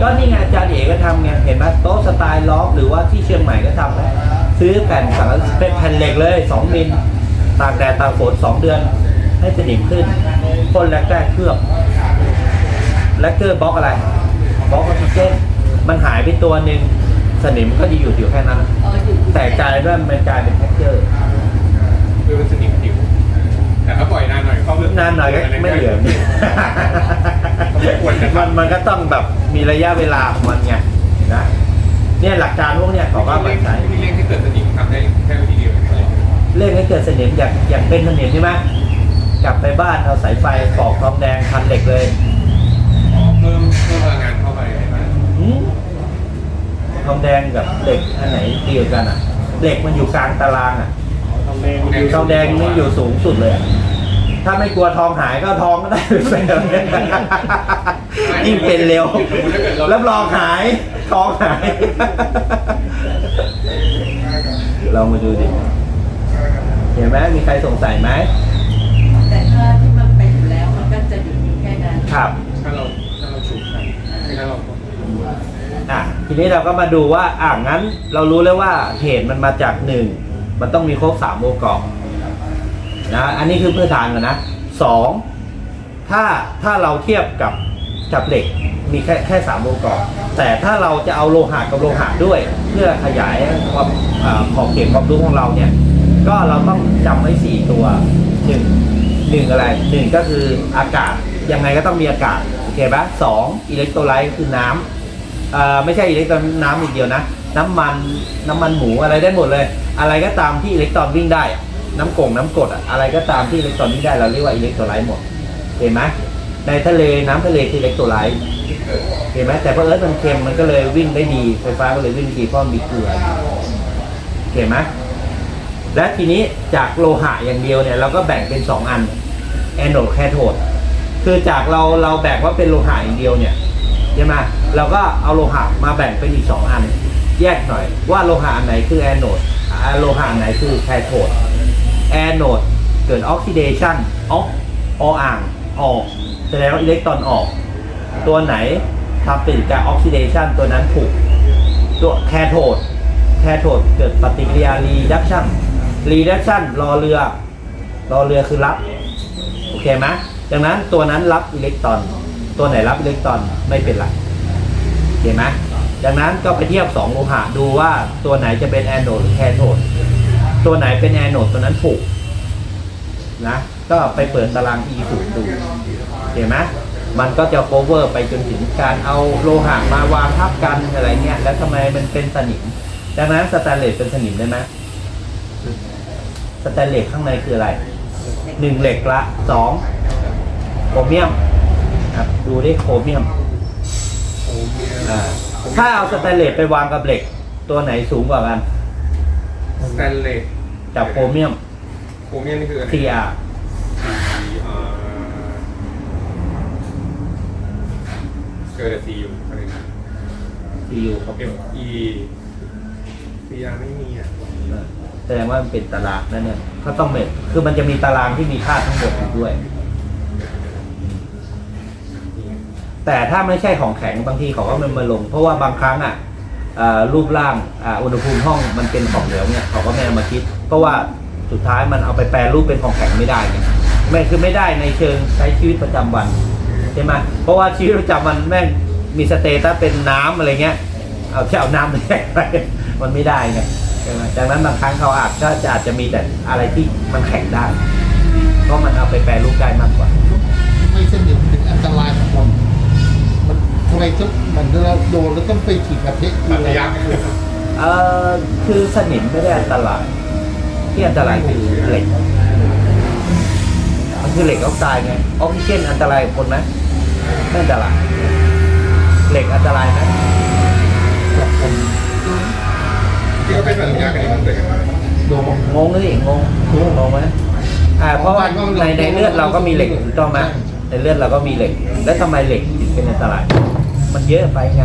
ก็นี่ไงอาจารย์เอกก็ทำไงเห็นไหมโต๊ะสไตล์ล็อกหรือว่าที่เชียงใหม่ก็ทำแล้วซื้อแผ่นสังกะสีเป็นแผ่นเหล็กเลยสองมิลตากแดดตากฝนสองเดือน ให้สนิมขึ้นพ่นแลกแก้เคลือบแลกเกอร์บล็อกอะไรบล็อกออกซิเจนมันหายไปตัวหนึ่งสนิมก็จะอยู่อยู่แค่นั้นเอออยู่แต่กลายว่ามันกลายเป็นแท็กเจอร์คือเป็นสนิมผิว แต่ถ้าปล่อยนานหน่อยเข้าเรื่องนานหน่อยก็ไม่เหลือไม่ควรจะมันทำมันก็ต้องแบบมีระยะเวลาของมันไงนะเนี่ยหลักการพวกเนี้ยเขาก็มาใช้ที่เร่งให้เกิดสนิมทำได้แค่วิธีเดียวเองเร่งให้เกิดสนิมอยากอยากเป็นสนิมใช่ไหมกลับไปบ้านเอาสายไฟปอกทองแดงพันเหล็กเลยอ๋อเพิ่มเพิ่มพลังงานเข้าไปให้มันหืมทองแดงกับเหล็กอันไหนเดียวกันอะเหล็กมันอยู่กลางตารางอะท องแดงทองแดงนี่อยู่สูงสุดเลยอะถ้าไม่กลัวทองหายก็ทองก็ได้เป็นแบบนี้ยิ่งเป็นเร็วรับรองหายทองหาย ลองมาดูดิ เห็นไหมมีใครสงสัยไหมแต่ถ้าที่มันเป็นอยู่แล้วมันก็จะหยุดอยู่แค่นั้นครับ ถ้าเราถ้าเราฉุกกันถ้าเราอะทีนี้เราก็มาดูว่าอะงั้น เรารู้แล้วว่าเหตุมันมาจากหนึ่ง มันต้องมีครบสามองค์ประกอบนะอันนี้คือพื้นฐานก่อนนะสองถ้าถ้าเราเทียบกับกับเหล็กมีแค่แค่สามองค์ประกอบแต่ถ้าเราจะเอาโลหะกับโลหะด้วย เพื่อขยายความอ่าขอบเขตความรู้ของเราเนี่ย ก็เราต้องจำไว้สี่ตัวหนึ่งหนึ่งอะไรหนึ่งก็คืออากาศยังไงก็ต้องมีอากาศโอเคปะสองอิเล็กโทรไลต์คือน้ำไม่ใช่อิเล็กตรนน้ำอีกเดียวนะ น้ำมันน้ำมันหมูอะไรได้หมดเลย อะไรก็ตามที่อิเล็กตรอนวิ่งได้น้ำกงน้ำกรดอะอะไรก็ตามที่อิเล็กตรอนวิ่งได้เราเรียกว่าอิเล็กโทรไลต์หมดเห็นไหมในทะเลน้ำทะเลคืออิเล็กโทรไลต์เห็นไหมแต่เพราะเอิร์ธมันเค็มมันก็เลยวิ่งได้ดีไฟฟ้าก็เลยวิ่งดีเพราะมีเกลือเห็นไหมและทีนี้จากโลหะอย่างเดียวเนี่ยเราก็แบ่งเป็นสองอันแอนโดแคโทดคือจากเราเราแบ่งว่าเป็นโลหะอย่างเดียวเนี่ยใช่ไหมเราก็เอาโลหะมาแบ่งเป็นอีกสองอัน แยกหน่อยว่าโลหะอันไหนคือแอนโนด โลหะไหนคือแคโทดแอนโนดเกิดออกซิเดชันออกออ่างออกแสดงว่าอิเล็กตรอนออก ตัวไหนทำปฏิกิริยาออกซิเดชันตัวนั้นถูก ตัวแคโทดแคโทดเกิดปฏิกิริยารีดักชันรีดักชันรอเรือ รอเรือคือรับ โอเคไหมดังนั้นตัวนั้นรับอิเล็กตรอน ตัวไหนรับอิเล็กตรอนไม่เป็นไรเห็นไหม ดังนั้นก็ไปเทียบสองโลหะดูว่าตัวไหนจะเป็นแอนโดดหรือแคโทดตัวไหนเป็นแอนโดดตัวนั้นถูกนะก็ไปเปิดตาราง E ถูกดูเห็นไหมมันก็จะ cover ไปจนถึงการเอาโลหะมาวางทับกันอะไรเงี้ยแล้วทำไมมันเป็นสนิม ดังนั้นสแตนเลสเป็นสนิมได้ไหมสแตนเลสข้างในคืออะไรหนึ่งเหล็กละสองโครเมียมครับดูไดิโครเมียมอ่า ถ้าเอาสแตนเลสไปวางกับเหล็ก ตัวไหนสูงกว่ากัน สแตนเลสกับโครเมียม โครเมียมนี่คืออะไร CR อ่าเกิดจากซีอยู่อะไรนะ CU ครับ M E C R ไม่มีอะแสดงว่ามันเป็นตารางนั่นเนี่ยเขาต้องเม็ดคือมันจะมีตารางที่มีค่าทั้งหมดอยู่ด้วย แต่ถ้าไม่ใช่ของแข็งบางทีเขาก็ไม่มาลง เพราะว่าบางครั้งอะรูปร่างอุณหภูมิห้องมันเป็นของเหลวเนี่ยเขาก็ไม่เอามาคิด เพราะว่าสุดท้ายมันเอาไปแปรรูปเป็นของแข็งไม่ได้ไงไม่คือไม่ได้ในเชิงใช้ชีวิตประจำวันใช่ไหมเพราะว่าชีวิตประจำวันแม่งมีสเตตัสเป็นน้ำอะไรเงี้ยเอาแค่เอาน้ำไปแยกไปมันไม่ได้ไงใช่ไหมดังนั้นบางครั้งเขาอาจก็จะอาจจะมีแต่อะไรที่มันแข็งได้ เพราะมันเอาไปแปรรูปได้มากกว่า ไม่สนิทเป็นอันตรายของเรามัน ทำไมต้องมันเราโดนแล้วต้องไปฉีดกระเทะปัตยักษ์เอ่อคือสนิมไม่ได้อันตรายที่อันตรายคือเหล็กมันคือเหล็กออกไซด์ไงออกซิเจนอันตรายกับคนไหมไม่อันตรายเหล็กอันตรายไหมที่เขาเป็นปัตยักษ์กันนี่มันเกิดจากอะไรโดนงงเลยงงงงไหมอ่าเพราะว่าในในเลือดเราก็มีเหล็กถูกต้องไหมในเลือดเราก็มีเหล็ก แล้วทำไมเหล็กถึงเป็นอันตราย มันเยอะไปไง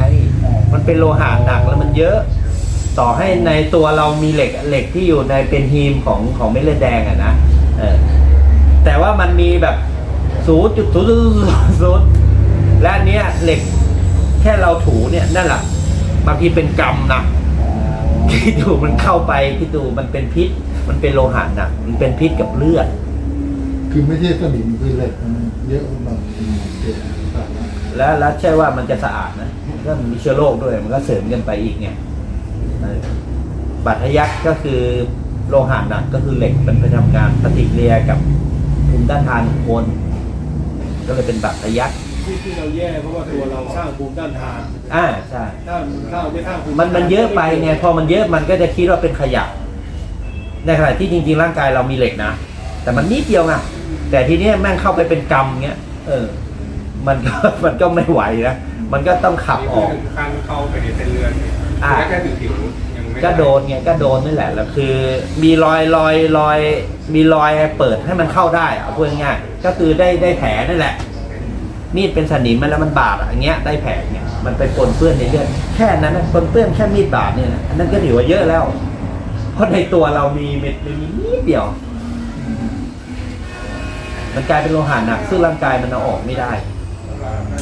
มันเป็นโลหะหนักแล้วมันเยอะ ต่อให้ในตัวเรามีเหล็กเหล็กที่อยู่ในเป็นฮีมของของเม็ดเลือดแดงอะนะเออแต่ว่ามันมีแบบศูนย์จุดศูนย์ศูนย์และอันเนี้ยเหล็กแค่เราถูเนี่ยนั่นแหละบางทีเป็นกรรมนะคิดดูมันเข้าไปคิดดูมันเป็นพิษ มันเป็นโลหะหนะมันเป็นพิษกับเลือด คือไม่ใช่สนิมคือเหล็กมันเยอะมันเกิดต่างๆ แล้วแล้วใช่ว่ามันจะสะอาดนะมันก็มีเชื้อโรคด้วย มันก็เสริมกันไปอีกไงเออบาดทะยักก็คือโลหะหนักก็คือเหล็กมันไปทำงานปฏิกิริยากับภูมิต้านทานของคนก็เลยเป็นบาดทะยักที่ที่เราแย่เพราะว่าตัวเราสร้างภูมิต้านทานอ่าใช่ถ้าถ้าเราไม่สร้างภูมิมันมันเยอะไปไงพอมันเยอะมันก็จะคิดว่าเป็นขยะในขณะที่จริงๆร่างกายเรามีเหล็กนะแต่มันนิดเดียวไงแต่ทีเนี้ยแม่งเข้าไปเป็นกรรมเงี้ยเออ มันก็ มันก็ไม่ไหวนะ มันก็ต้องขับนี่อคืออก ถึงขั้นเข้าไปในเส้นเลือดเนี่ยอ่าแล้วแค่ถึงผิวยังไม่ก็โดนไงก็โดนนี่แหละแล้วคือ มีรอยรอยรอย มีรอยเปิดให้มันเข้าได้อะเอาพูดง่ายๆก็คือได้ได้แผลนั่นแหละ มีดเป็นสนิมมันแล้วมันบาดอะอย่างเงี้ยได้แผลเนี่ยมันไปปนเปื้อนในเลือดแค่นั้นนะปนเปื้อนแค่มีดบาดเนี่ยนะอันนั้นก็ถือว่าเยอะแล้วเพราะในตัวเรามีเม็ดมันมีนิดเดียว มันกลายเป็นโลหะหนักซึ่งร่างกายมันเอาออกไม่ได้ Amén.